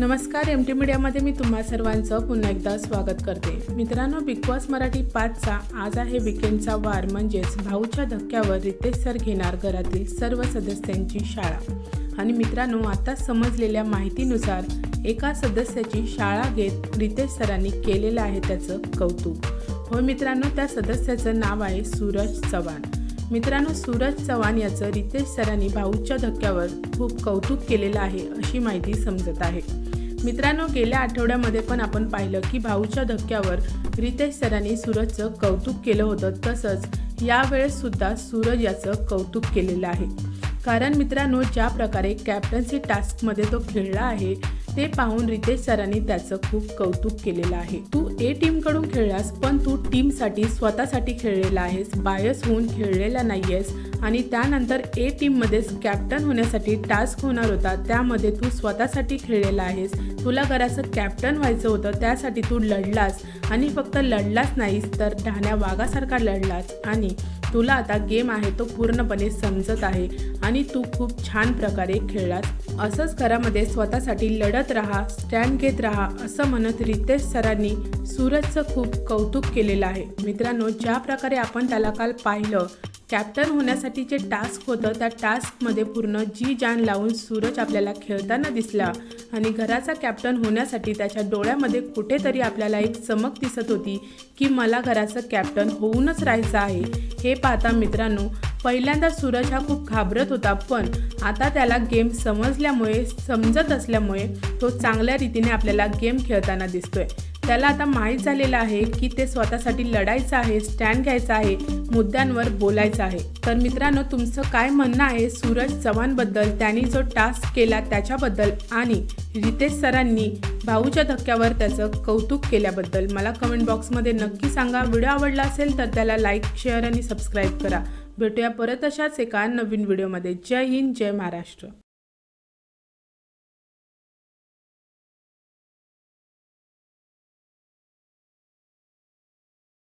नमस्कार M T मीडियामध्ये मी तुम्हा सर्वांचं पुन्हा एकदा स्वागत करते. मित्रांनो बिग बॉस मराठी पाचचा आज आहे विकेंडचा वार म्हणजेच भाऊच्या धक्क्यावर रितेश सर घेणार घरातील सर्व सदस्यांची शाळा. आणि मित्रांनो आता समजलेल्या माहितीनुसार एका सदस्याची शाळा घेत रितेश सरांनी केलेलं आहे त्याचं कौतुक. हो मित्रांनो त्या सदस्याचं नाव आहे सूरज चव्हाण. मित्रांनो सूरज चव्हाण याचं रितेश सरांनी भाऊच्या धक्क्यावर खूप कौतुक केलेलं आहे अशी माहिती समजत आहे. मित्रांनो गेल्या आठवड्यामध्ये पण आपण पाहिलं की भाऊच्या धक्क्यावर रितेश सरांनी सूरजचं कौतुक केलं होतं. तसंच यावेळेससुद्धा सूरज याचं कौतुक केलेलं आहे. कारण मित्रांनो ज्या प्रकारे कॅप्टन्सी टास्कमध्ये तो खेळला आहे ते पाहून रितेश सरांनी त्याचं खूप कौतुक केलेलं आहे. तू ए टीमकडून खेळलास पण तू टीमसाठी स्वतःसाठी खेळलेला आहेस बायस होऊन खेळलेला नाहीयेस आणि त्यानंतर ए टीममध्येच कॅप्टन होण्यासाठी टास्क होणार होता त्यामध्ये तू स्वतःसाठी खेळलेला आहेस. तुला घराचं कॅप्टन व्हायचं होतं त्यासाठी तू लढलास आणि फक्त लढलाच नाहीस तर ढाण्या वाघासारखा लढलास आणि तुला आता गेम आहे तो पूर्णपणे समजत आहे आणि तू खूप छान प्रकारे खेळलास. असंच घरामध्ये स्वतःसाठी लढत राहा स्टँड घेत राहा असं म्हणत रितेश सरांनी सूरजचं खूप कौतुक केलेलं आहे. मित्रांनो ज्या प्रकारे आपण त्याला काल पाहिलं कॅप्टन होण्यासाठी जे टास्क होतं त्या टास्कमध्ये पूर्ण जी जान लावून सूरज आपल्याला खेळताना दिसला आणि घराचा कॅप्टन होण्यासाठी त्याच्या डोळ्यामध्ये कुठेतरी आपल्याला एक चमक दिसत होती की मला घराचं कॅप्टन होऊनच राहायचं आहे. हे पाहता मित्रांनो पहिल्यांदा सूरज हा खूप घाबरत होता पण आता त्याला गेम समजल्यामुळे समजत असल्यामुळे तो चांगल्या रीतीने आपल्याला गेम खेळताना दिसतोय. त्याला आता माहीत झालेलं आहे की ते स्वतःसाठी लढायचं आहे स्टँड घ्यायचं आहे मुद्द्यांवर बोलायचं आहे. तर मित्रांनो तुमचं काय म्हणणं आहे सूरज चव्हाणबद्दल? त्यांनी जो टास्क केला त्याच्याबद्दल आणि रितेश सरांनी भाऊच्या धक्क्यावर त्याचं कौतुक केल्याबद्दल मला कमेंट बॉक्समध्ये नक्की सांगा. व्हिडिओ आवडला असेल तर त्याला लाईक शेअर आणि सबस्क्राईब करा. भेटूया परत अशाच एका नवीन व्हिडिओमध्ये. जय हिंद जय महाराष्ट्र.